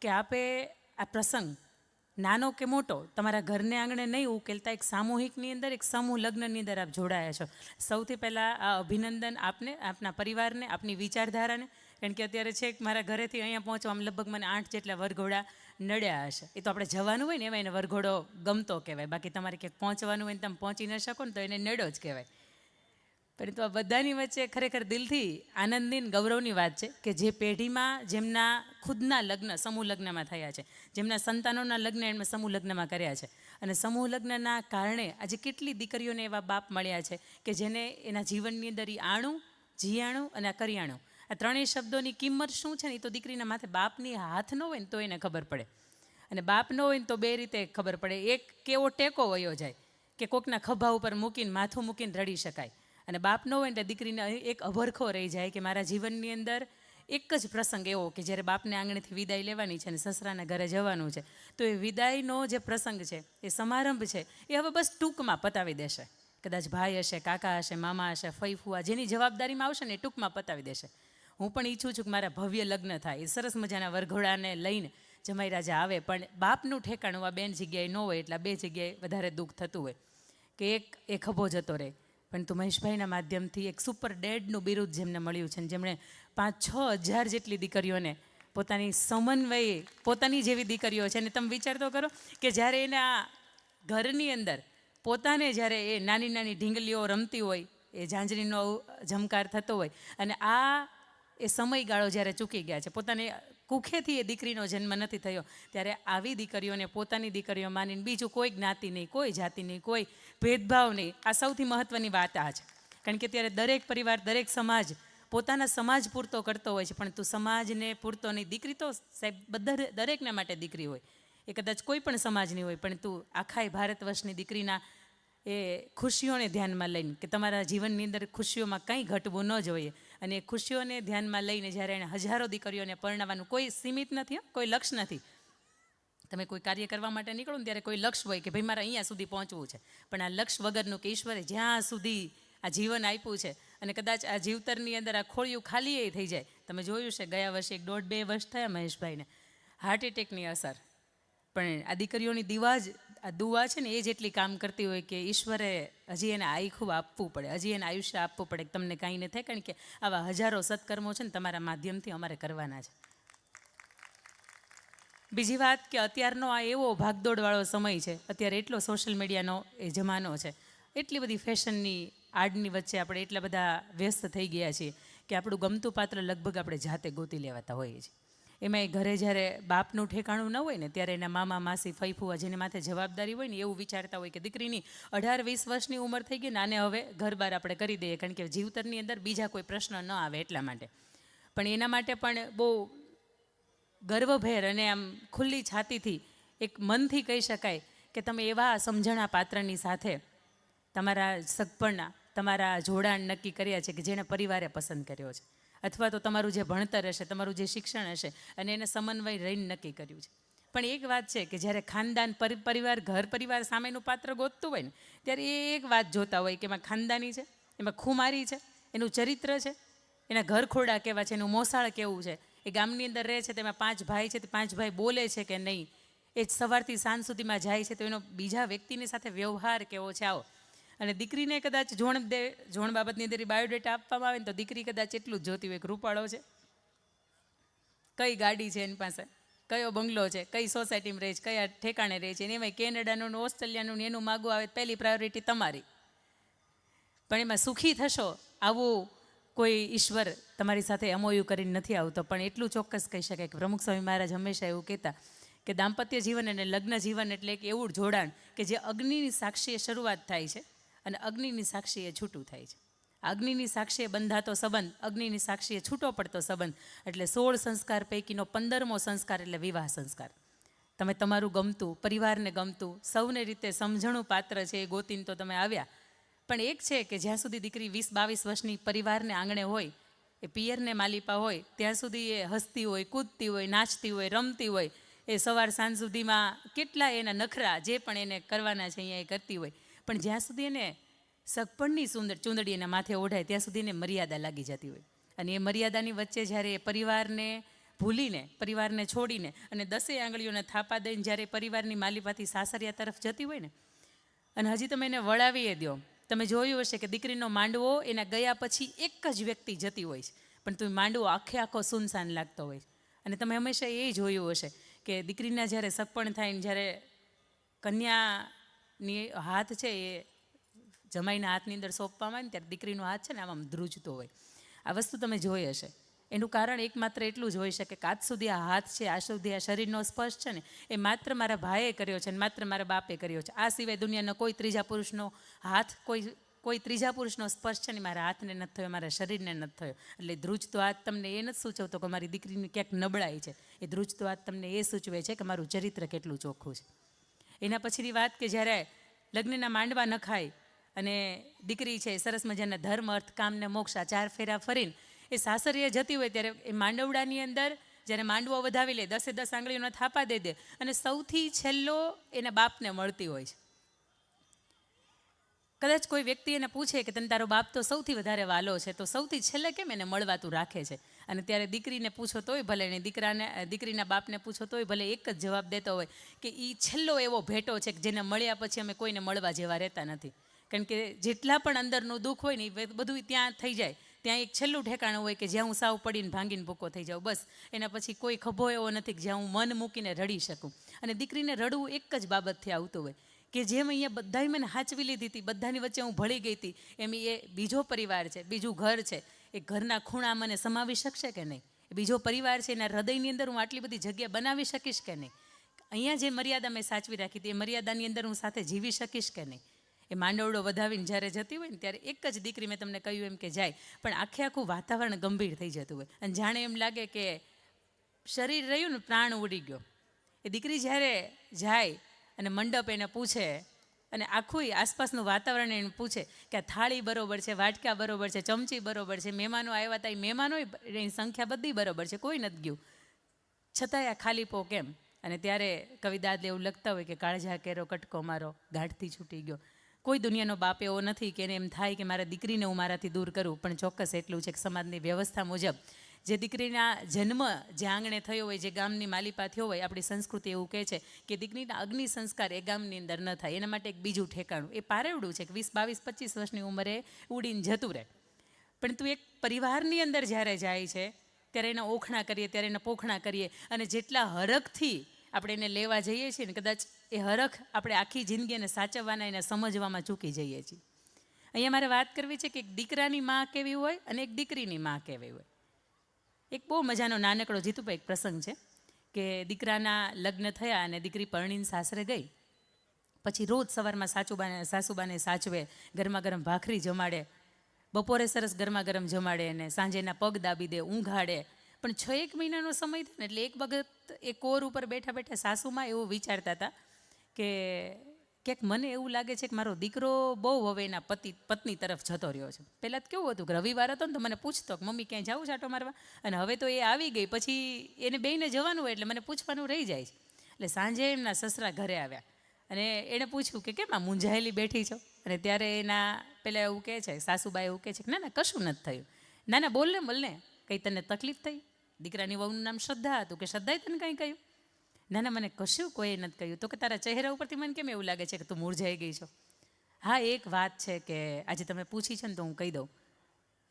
કે આપે આ પ્રસંગ, નાનો કે મોટો, તમારા ઘરને આંગણે નહીં ઉકેલતા, એક સામૂહિકની અંદર, એક સમૂહ લગ્નની અંદર આપ જોડાયા છો. સૌથી પહેલાં આ અભિનંદન આપને, આપના પરિવારને, આપની વિચારધારાને, કારણ કે અત્યારે છેક મારા ઘરેથી અહીંયા પહોંચવામાં લગભગ મને આઠ જેટલા વરઘોડા નડ્યા હશે. એ તો આપણે જવાનું હોય ને, એમાં એને વરઘોડો ગમતો કહેવાય. બાકી તમારે ક્યાંક પહોંચવાનું હોય ને, તમે પહોંચી ન શકો ને, તો એને નડ્યો જ કહેવાય. પરંતુ આ બધાની વચ્ચે ખરેખર દિલથી આનંદની ગૌરવની વાત છે કે જે પેઢીમાં જેમના ખુદના લગ્ન, સમૂહ લગ્નમાં થયા છે, જેમના સંતાનોના લગ્ન એમણે સમૂહ લગ્નમાં કર્યા છે. અને સમૂહ લગ્નના કારણે આજે કેટલી દીકરીઓને એવા બાપ મળ્યા છે કે જેને એના જીવનની અંદર એ આણું, જીયાણું અને કરિયાણું. આ ત્રણેય શબ્દોની કિંમત શું છે ને એ તો દીકરીના માથે બાપની હાથ ન હોય ને તો એને ખબર પડે. અને બાપ ન હોય ને તો બે રીતે ખબર પડે. એક કેવો ટેકો વયો જાય કે કોકના ખભા ઉપર મૂકીને માથું મૂકીને રડી શકાય. અને બાપ ન હોય એટલે દીકરીને એક અભરખો રહી જાય કે મારા જીવનની અંદર એક જ પ્રસંગ એવો કે જ્યારે બાપને આંગણેથી વિદાય લેવાની છે અને સસરાના ઘરે જવાનું છે. તો એ વિદાયનો જે પ્રસંગ છે, એ સમારંભ છે, એ હવે બસ ટૂંકમાં પતાવી દેશે. કદાચ ભાઈ હશે, કાકા હશે, મામા હશે ફઈ ફુવા જેની જવાબદારીમાં આવશે ને એ ટૂંકમાં પતાવી દેશે. હું પણ ઈચ્છું છું કે મારા ભવ્ય લગ્ન થાય. એ સરસ મજાના વરઘોડાને લઈને જમાઈ રાજા આવે, પણ બાપનું ઠેકાણું આ બેન જગ્યાએ ન હોય એટલે બે જગ્યાએ વધારે દુઃખ થતું હોય. કે એક એ ખભો જતો રહે. પરંતુ મહેશભાઈના માધ્યમથી એક સુપર ડેડનું બિરુદ જેમને મળ્યું છે જેમણે પાંચ, છ હજાર જેટલી દીકરીઓને પોતાની સમન્વયે પોતાની જેવી દીકરીઓ છે. અને તમે વિચાર તો કરો કે જ્યારે એના ઘરની અંદર પોતાને જ્યારે એ નાની નાની ઢીંગલીઓ રમતી હોય, એ ઝાંઝરીનો ઝમકાર થતો હોય અને આ એ સમયગાળો જ્યારે ચૂકી ગયા છે, પોતાને કુખેથી એ દીકરીનો જન્મ નથી થયો. ત્યારે આવી દીકરીઓને પોતાની દીકરીઓ માનીને બીજું કોઈ જ્ઞાતિ નહીં, કોઈ જાતિ નહીં, કોઈ ભેદભાવ નહીં. આ સૌથી મહત્ત્વની વાત આ છે. કારણ કે ત્યારે દરેક પરિવાર, દરેક સમાજ પોતાના સમાજ પૂરતો કરતો હોય છે, પણ તું સમાજને પૂરતો નહીં. દીકરી તો સાહેબ બધા દરેકના માટે દીકરી હોય. એ કદાચ કોઈ પણ સમાજની હોય, પણ તું આખાય ભારત વર્ષની દીકરીના એ ખુશીઓને ધ્યાનમાં લઈને કે તમારા જીવનની અંદર ખુશીઓમાં કંઈ ઘટવું ન જોઈએ. અને એ ખુશીઓને ધ્યાનમાં લઈને જ્યારે એણે હજારો દીકરીઓને પરણાવવાનું કોઈ સીમિત નથી કોઈ લક્ષ્ય નથી. તમે કોઈ કાર્ય કરવા માટે નીકળો ને ત્યારે કોઈ લક્ષ્ય હોય કે ભાઈ મારે અહીંયા સુધી પહોંચવું છે. પણ આ લક્ષ્ય વગરનું કે ઈશ્વરે જ્યાં સુધી આ જીવન આપ્યું છે અને કદાચ આ જીવતરની અંદર આ ખોળિયું ખાલી એ થઈ જાય. તમે જોયું છે, ગયા વર્ષે એક દોઢ બે વર્ષ થયા મહેશભાઈને. હાર્ટ એટેકની અસર. પણ આ દીકરીઓની દીવા જ આ દુવા છે ને એ જેટલી કામ કરતી હોય કે ઈશ્વરે હજી એને આયુખું આપવું પડે, હજી એને આયુષ્ય આપવું પડે તમને કાંઈ ન થાય, કારણ કે આવા હજારો સત્કર્મો છે ને તમારા માધ્યમથી અમારે કરવાના છે. બીજી વાત કે અત્યારનો આ એવો ભાગદોડવાળો સમય છે, અત્યારે એટલો સોશિયલ મીડિયાનો એ જમાનો છે, એટલી બધી ફેશનની આડની વચ્ચે આપણે એટલા બધા વ્યસ્ત થઈ ગયા છીએ કે આપણું ગમતું પાત્ર લગભગ આપણે જાતે ગોતી લેવાતા હોઈએ છીએ. એમાં ઘરે જ્યારે બાપનું ઠેકાણું ન હોય ને ત્યારે એના મામા, માસી ફઈફુવા જેની માથે જવાબદારી હોય ને એવું વિચારતા હોય કે દીકરીની અઢાર, વીસ વર્ષની ઉંમર થઈ ગઈ ને આને હવે ઘર બાર આપણે કરી દઈએ. કારણ કે જીવતરની અંદર બીજા કોઈ પ્રશ્ન ન આવે એટલા માટે. પણ એના માટે પણ બહુ ગર્વભેર અને આમ ખુલ્લી છાતીથી એક મનથી કહી શકાય કે તમે એવા સમજણા પાત્રની સાથે તમારા સગપણના, તમારા જોડાણ નક્કી કર્યા છે કે જેને પરિવારે પસંદ કર્યો છે. અથવા તો તમારું જે ભણતર હશે, તમારું જે શિક્ષણ હશે, અને એને સમન્વય રહીને નક્કી કર્યું છે. પણ એક વાત છે કે જ્યારે ખાનદાન પરી- પરિવાર, ઘર પરિવાર સામેનું પાત્ર ગોતતું હોય ને, ત્યારે એ એક વાત જોતા હોય કે એમાં ખાનદાની છે, એમાં ખુમારી છે, એનું ચરિત્ર છે, એના ઘર ખોડા કેવા છે, એનું મોસાળ કેવું છે, એ ગામની અંદર રહે છે તેમાં પાંચ ભાઈ છે, તે પાંચ ભાઈ બોલે છે કે નહીં, એ જ સવારથી સાંજ સુધીમાં જાય છે, તો એનો બીજા વ્યક્તિની સાથે વ્યવહાર કેવો છે, આવો. અને દીકરીને કદાચ જોણ દે, જોણ બાબતની અંદર બાયોડેટા આપવામાં આવે ને તો દીકરી કદાચ એટલું જ જોતી હોય રૂપાળો છે. કઈ ગાડી છે એની પાસે? કયો બંગલો છે? કઈ સોસાયટીમાં રહે છે? કયા ઠેકાણે રહે છે? અને એમાં કેનેડાનું ઓસ્ટ્રેલિયાનું એનું માગું આવે પહેલી પ્રાયોરિટી તમારી. પણ એમાં સુખી થશો આવું કોઈ ઈશ્વર તમારી સાથે અમોયું કરીને નથી આવતો. પણ એટલું ચોક્કસ કહી શકાય કે પ્રમુખ સ્વામી મહારાજ હંમેશા એવું કહેતા કે દાંપત્ય જીવન અને લગ્ન જીવન એટલે એક એવું જોડાણ કે જે અગ્નિની સાક્ષીએ શરૂઆત થાય છે. અને અગ્નિની સાક્ષીએ છૂટું થાય છે. અગ્નિની સાક્ષીએ બંધાતો સંબંધ, અગ્નિની સાક્ષીએ છૂટો પડતો સંબંધ, એટલે સોળ સંસ્કાર પૈકીનો પંદરમો સંસ્કાર એટલે વિવાહ સંસ્કાર. તમે તમારું ગમતું, પરિવારને ગમતું, સૌને રીતે સમજણું પાત્ર છે એ ગોતીને તો તમે આવ્યા. પણ એક છે કે જ્યાં સુધી દીકરી વીસ બાવીસ વર્ષની પરિવારને આંગણે હોય, એ પિયરને માલિપા હોય, ત્યાં સુધી એ હસતી હોય, કૂદતી હોય, નાચતી હોય, રમતી હોય એ સવાર સાંજ સુધીમાં કેટલા એના નખરા જે પણ એને કરવાના છે અહીંયા એ કરતી હોય. પણ જ્યાં સુધી એને સગપણની સુંદર ચૂંદડી એના માથે ઓઢાય, ત્યાં સુધી એને મર્યાદા લાગી જતી હોય. અને એ મર્યાદાની વચ્ચે જ્યારે એ પરિવારને ભૂલીને, પરિવારને છોડીને અને દસેય આંગળીઓને થાપા દઈને જ્યારે પરિવારની માલિપાથી સાસરિયા તરફ જતી હોય ને, અને હજી તમે એને વળાવીએ દો તમે જોયું હશે કે દીકરીનો માંડવો એના ગયા પછી એક જ વ્યક્તિ જતી હોય છે. પણ તું માંડવો આખે આખો સુનસાન લાગતો હોય અને તમે હંમેશા એ જોયું હશે કે દીકરીના જ્યારે સગપણ થાય ને જ્યારે કન્યાની હાથ છે એ જમાઈના હાથની અંદર સોંપવામાં આવે ને ત્યારે દીકરીનો હાથ છે ને આમ આમ ધ્રુજતો હોય. આ વસ્તુ તમે જોઈ હશે. એનું કારણ એકમાત્ર એટલું જ હોઈ શકે કે આજ સુધી આ હાથ છે આ સુધી આ શરીરનો સ્પર્શ છે ને એ માત્ર મારા ભાઈએ કર્યો છે ને માત્ર મારા બાપે કર્યો છે. આ સિવાય દુનિયાનો કોઈ ત્રીજા પુરુષનો હાથ કોઈ કોઈ ત્રીજા પુરુષનો સ્પર્શ છે ને મારા હાથને નથી થયો, મારા શરીરને નથી થયો. એટલે ધ્રુજતો હાથ તમને એ નથી સૂચવતો કે મારી દીકરીની ક્યાંક નબળાઈ છે. એ ધ્રુજતો હાથ તમને એ સૂચવે છે કે મારું ચરિત્ર કેટલું ચોખ્ખું છે. એના પછીની વાત કે જ્યારે લગ્નના માંડવા નખાય અને દીકરી છે સરસ મજાના ધર્મ, અર્થ, કામને, મોક્ષ આ ચાર ફેરા ફરીને એ સાસરીએ જતી હોય ત્યારે એ માંડવડાની અંદર જ્યારે માંડવો વધાવી લે, દસે દસ આંગળીઓના થાપા દઈ દે અને સૌથી છેલ્લો એના બાપને મળતી હોય છે. કદાચ કોઈ વ્યક્તિ એને પૂછે કે તને તારો બાપ તો સૌથી વધારે વાલો છે, તો સૌથી છેલ્લે કેમ એને મળવાતું રાખે છે? અને ત્યારે દીકરીને પૂછો તોય ભલે એને દીકરાને, દીકરીના બાપને પૂછો તોય ભલે એક જ જવાબ દેતો હોય કે એ છેલ્લો એવો ભેટો છે કે જેને મળ્યા પછી અમે કોઈને મળવા જેવા રહેતા નથી. કારણ કે જેટલા પણ અંદરનું દુઃખ હોય ને એ બધું ત્યાં થઈ જાય. ત્યાં એક છેલ્લું ઠેકાણું હોય કે જ્યાં હું સાવ પડીને ભાંગીને ભૂકો થઈ જાઉં, બસ. એના પછી કોઈ ખભો એવો નથી કે જ્યાં હું મન મૂકીને રડી શકું. અને દીકરીને રડવું એક જ બાબતથી આવતું હોય. કે જેમ અહીંયા બધાએ મને હાચવી લીધી હતી, બધાની વચ્ચે હું ભળી ગઈ હતી, એમ એ બીજો પરિવાર છે, બીજું ઘર છે, એ ઘરના ખૂણા મને સમાવી શકશે કે નહીં? બીજો પરિવાર છે, એના હૃદયની અંદર હું આટલી બધી જગ્યા બનાવી શકીશ કે નહીં? અહીંયા જે મર્યાદા મેં સાચવી રાખી હતી, એ મર્યાદાની અંદર હું સાથે જીવી શકીશ કે નહીં? એ માંડવડો વધાવીને જ્યારે જતી હોય ને, ત્યારે એક જ દીકરી મેં તમને કહ્યું એમ કે જાય, પણ આખે આખું વાતાવરણ ગંભીર થઈ જતું હોય. અને જાણે એમ લાગે કે શરીર રહ્યું ને, પ્રાણ ઉડી ગયો. એ દીકરી જ્યારે જાય અને મંડપ એને પૂછે, અને આખું આસપાસનું વાતાવરણ એને પૂછે કે આ થાળી બરોબર છે, વાટકા બરોબર છે, ચમચી બરોબર છે, મહેમાનો આવ્યા હતા એ મહેમાનો એની સંખ્યા બધી બરોબર છે, કોઈ નથી ગયું. છતાંય આ ખાલી પો કેમ અને ત્યારે કવિદાદ એવું લખતા હોય કે કાળજા કેરો, કટકો મારો, ગાઢથી છૂટી ગયો. કોઈ દુનિયાનો બાપ એવો નથી કે એને એમ થાય કે મારા દીકરીને હું મારાથી દૂર કરું, પણ ચોક્કસ એટલું છે કે સમાજની વ્યવસ્થા મુજબ જે દીકરીના જન્મ જે આંગણે થયો હોય, જે ગામની માલિપા થયો હોય, આપણી સંસ્કૃતિ એવું કહે છે કે દીકરીના અગ્નિ સંસ્કાર એ ગામની અંદર ન થાય. એના માટે એક બીજું ઠેકાણું. એ પારેવડું છે કે વીસ, બાવીસ, પચીસ વર્ષની ઉંમરે ઉડીને જતું રહે. પણ તું એક પરિવારની અંદર જ્યારે જાય છે, ત્યારે એના ઓખણા કરીએ, ત્યારે એના પોખણા કરીએ અને જેટલા હરખથી આપણે એને લેવા જઈએ છીએ ને, કદાચ એ હરખ આપણે આખી જિંદગી એને સાચવવાના, એને સમજવામાં ચૂકી જઈએ છીએ. અહીંયા મારે વાત કરવી છે કે એક દીકરાની માં કેવી હોય અને એક દીકરીની માં કેવી હોય. એક બહુ મજાનો નાનકડો જીતુભાઈ એક પ્રસંગ છે કે દીકરાના લગ્ન થયા અને દીકરી પરણીને સાસરે ગઈ. પછી રોજ સવારમાં સાચુબાને સાસુબાને સાચવે ગરમા ગરમ ભાખરી જમાડે, બપોરે સરસ ગરમા ગરમ જમાડે અને સાંજેના પગ દાબી દે, ઊંઘાડે. પણ છ એક મહિનાનો સમય થાય ને એટલે એક વખત એ કોર ઉપર બેઠા બેઠા સાસુમાં એવું વિચારતા હતા કે ક્યાંક મને એવું લાગે છે કે મારો દીકરો બહુ હવે એના પતિ, પત્ની તરફ જતો રહ્યો છે. પહેલાં તો કેવું હતું કે રવિવાર હતો ને તો મને પૂછતો કે મમ્મી ક્યાંય જાઉં છાંટો મારવા? અને હવે તો એ આવી ગઈ. પછી એને બેને જવાનું હોય એટલે મને પૂછવાનું રહી જાય છે. એટલે સાંજે એમના સસરા ઘરે આવ્યા. અને એણે પૂછ્યું કે કેમ આ મૂંઝાયેલી બેઠી છો? અને ત્યારે એના પેલા એવું કહે છે, સાસુબાઈ એવું કહે છે કે ના ના, કશું નથી થયું. ના ના બોલને બોલને કંઈ તને તકલીફ થઈ? દીકરાની વહુનું નામ શ્રદ્ધા હતું કે શ્રદ્ધાએ તને કંઈ કહ્યું? ના ના મને કશું કોઈએ નથી કહ્યું. તો કે તારા ચહેરા ઉપરથી મને કેમ એવું લાગે છે કે તું મૂરઝાઈ ગઈ છો? હા, એક વાત છે કે આજે તમે પૂછી છે ને તો હું કહી દઉં.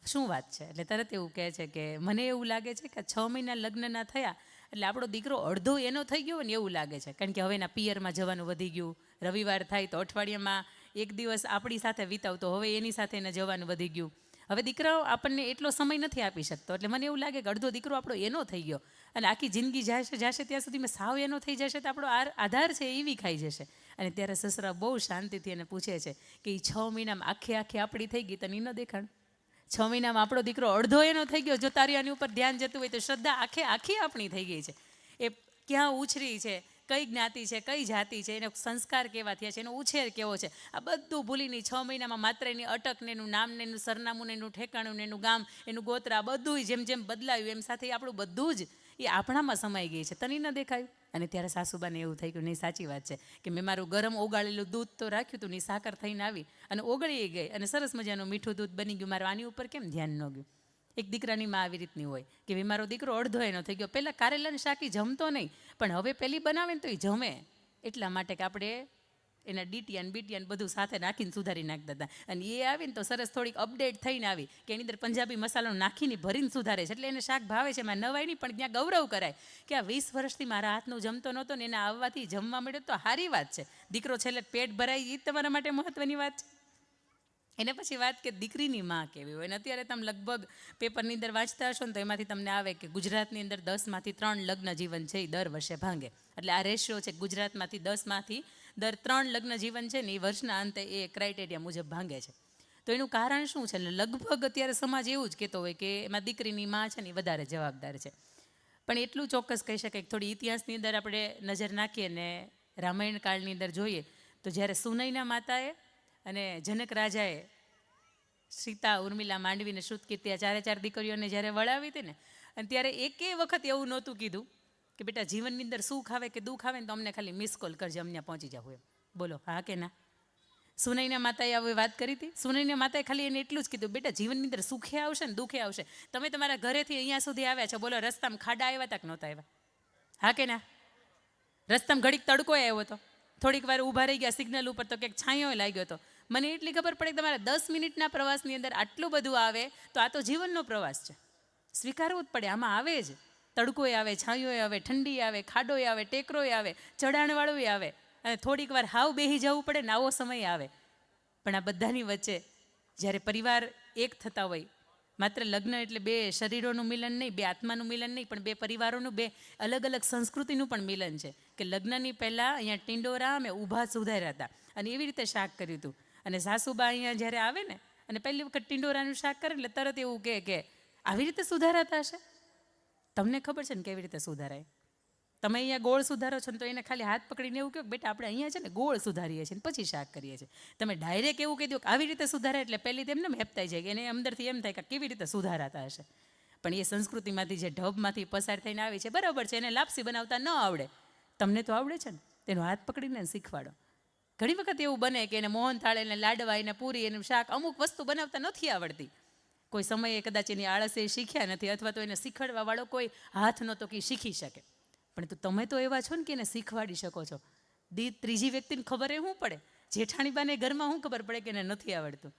શું વાત છે? એટલે તરત એવું કહે છે કે મને એવું લાગે છે કે છ મહિના લગ્નના થયા, એટલે આપણો દીકરો અડધો એનો થઈ ગયો ને એવું લાગે છે. કારણ કે હવે એના પિયરમાં જવાનું વધી ગયું. રવિવાર થાય તો અઠવાડિયામાં એક દિવસ આપણી સાથે વિતાવતો હવે એની સાથે એને જવાનું વધી ગયું. હવે દીકરાઓ આપણને એટલો સમય નથી આપી શકતો. એટલે મને એવું લાગે કે અડધો દીકરો આપણો એનો થઈ ગયો અને આખી જિંદગી જશે જશે ત્યાં સુધી મેં સાવ એનો થઈ જશે તો આપણો આધાર છે એ ખાઈ જશે. અને ત્યારે સસરા બહુ શાંતિથી એને પૂછે છે કે એ છ મહિનામાં આખે આખી આપણી થઈ ગઈ તને ન દેખાણ? છ મહિનામાં આપણો દીકરો અડધો એનો થઈ ગયો, જો તારી આની ઉપર ધ્યાન જતું હોય તો શ્રદ્ધા આખે આખી આપણી થઈ ગઈ છે. એ ક્યાં ઉછરી છે? કઈ જ્ઞાતિ છે, કઈ જાતિ છે, એનો સંસ્કાર કેવા થયા છે, એનો ઉછેર કેવો છે? આ બધું ભૂલીને છ મહિનામાં માત્ર એની અટક ને એનું નામ ને એનું સરનામું ને એનું ઠેકાણું ને એનું ગામ, એનું ગોત્ર, આ બધું જેમ જેમ બદલાયું, એમ સાથે આપણું બધું જ એ આપણામાં સમાઈ ગઈ છે. તને ન દેખાયું? અને ત્યારે સાસુબાને એવું થઈ ગયું, નહીં, સાચી વાત છે કે મેં મારું ગરમ ઓગાળેલું દૂધ તો રાખ્યું હતું ની સાકર થઈને આવી. અને ઓગળી ગઈ. અને સરસ મજાનું મીઠું દૂધ બની ગયું. મારું આની ઉપર કેમ ધ્યાન ન ગયું? એક દીકરાની માં આવી રીતની હોય કે ભાઈ મારો દીકરો અડધો એનો થઈ ગયો. પહેલાં કારેલાની શાકી જમતો નહીં, પણ હવે પેલી બનાવે ને તો એ જમે. એટલા માટે કે આપણે એના ડીટીયાન બીટીયાન બધું સાથે નાખીને સુધારી નાખતા હતા. અને એ આવીને તો સરસ થોડીક અપડેટ થઈને આવી કે એની અંદર પંજાબી મસાલો નાખીને ભરીને સુધારે છે. એટલે એને શાક ભાવે છે, એમાં નવાય નહીં, પણ ત્યાં ગૌરવ કરાય કે આ વીસ વર્ષથી મારા હાથનું જમતો નહોતો ને એના આવવાથી જમવા મળ્યો તો સારી વાત છે. દીકરો છેલ્લે પેટ ભરાય એ તમારા માટે મહત્ત્વની વાત છે. એને પછી વાત કે દીકરીની માં કેવી હોય? અને અત્યારે તમે લગભગ પેપરની અંદર વાંચતા હશો ને તો એમાંથી તમને આવે કે ગુજરાતની અંદર દસમાંથી ત્રણ લગ્ન જીવન છે એ દર વર્ષે ભાંગે. એટલે આ રેશિયો છે ગુજરાતમાંથી દસમાંથી દર ત્રણ લગ્ન જીવન છે ને એ વર્ષના અંતે એ ક્રાઇટેરિયા મુજબ ભાંગે છે. તો એનું કારણ શું છે? લગભગ અત્યારે સમાજ એવું જ કહેતો હોય કે એમાં દીકરીની માં છે ને એ વધારે જવાબદાર છે. પણ એટલું ચોક્કસ કહી શકાય કે થોડી ઇતિહાસની અંદર આપણે નજર નાખીએ ને રામાયણ કાળની અંદર જોઈએ તો જ્યારે સુનૈના માતાએ અને જનક રાજાએ સીતા, ઉર્મિલા માંડવીને શ્રુતકીર્તિ આ ચારે ચાર દીકરીઓને જ્યારે વળાવી હતી ને, અને ત્યારે એકે વખત એવું નહોતું કીધું કે બેટા જીવનની અંદર સુખ આવે કે દુઃખ આવે ને તો અમને ખાલી મિસ કોલ કરજે, અમને પહોંચી જાવ એમ. બોલો, હા કે ના? સુનૈના માતાએ આવી વાત કરી હતી? સુનૈના માતાએ ખાલી એને એટલું જ કીધું, બેટા જીવનની અંદર સુખે આવશે ને દુઃખે આવશે. તમે તમારા ઘરેથી અહીંયા સુધી આવ્યા છો. બોલો, રસ્તામાં ખાડા આવ્યા હતા કે નહોતા આવ્યા? હા કે ના? રસ્તામાં ઘડીક તડકો આવ્યો હતો. થોડીક વાર ઊભા રહી ગયા સિગ્નલ ઉપર તો ક્યાંક છાંયો લાગ્યો હતો. મને એટલી ખબર પડે કે તમારા દસ મિનિટના પ્રવાસની અંદર આટલું બધું આવે, તો આ તો જીવનનો પ્રવાસ છે. સ્વીકારવું જ પડે, આમાં આવે જ. તડકોય આવે, છાંયોય આવે, ઠંડી આવે, ખાડોય આવે, ટેકરોય આવે, ચઢાણવાળુંય આવે. અને થોડીક વાર હાવ બેહી જવું પડે, ને આવો સમય આવે. પણ આ બધાની વચ્ચે જ્યારે પરિવાર એક થતા હોય, માત્ર લગ્ન એટલે બે શરીરોનું મિલન નહીં, બે આત્માનું મિલન નહીં, પણ બે પરિવારોનું બે અલગ અલગ સંસ્કૃતિનું પણ મિલન છે. કે લગ્નની પહેલાં અહીંયા ટિંડોરા અમે ઊભા સુધાર્યા હતા. અને એવી રીતે શાક કર્યું હતું. અને સાસુબા અહીંયા જ્યારે આવે ને, અને પહેલી વખત ટિંડોરાનું શાક કરે એટલે તરત એવું કહે કે, આવી રીતે સુધારાતા હશે? તમને ખબર છે ને કેવી રીતે સુધારાય? તમે અહીંયા ગોળ સુધારો છો ને, તો એને ખાલી હાથ પકડીને એવું કહો કે, બેટા, આપણે અહીંયા છે ને ગોળ સુધારીએ છીએ પછી શાક કરીએ છીએ. તમે ડાયરેક્ટ એવું કહી દો કે, આવી રીતે સુધારે એટલે પહેલી તેમને હેપતાઈ જાય કે એને અંદરથી એમ થાય કે કેવી રીતે સુધારાતા હશે? પણ એ સંસ્કૃતિમાંથી જે ઢબમાંથી પસાર થઈને આવી છે, બરાબર છે, એને લાપસી બનાવતા ન આવડે. તમને તો આવડે છે ને, તેનો હાથ પકડીને શીખવાડો. ઘણી વખત એવું બને કે એને મોહન થાળ એને લાડવા, એને પૂરી, એનું શાક અમુક વસ્તુ બનાવતા નથી આવડતી. કોઈ સમયે કદાચ એની આળસે શીખ્યા નથી અથવા તો એને શીખવાડવા વાળો કોઈ હાથ નહોતો કે શીખી શકે. પણ તો તમે તો એવા છો ને કે એને શીખવાડી શકો છો. દી ત્રીજી વ્યક્તિને ખબર એ શું પડે. જેઠાણીબાને ઘરમાં શું ખબર પડે કે એને નથી આવડતું.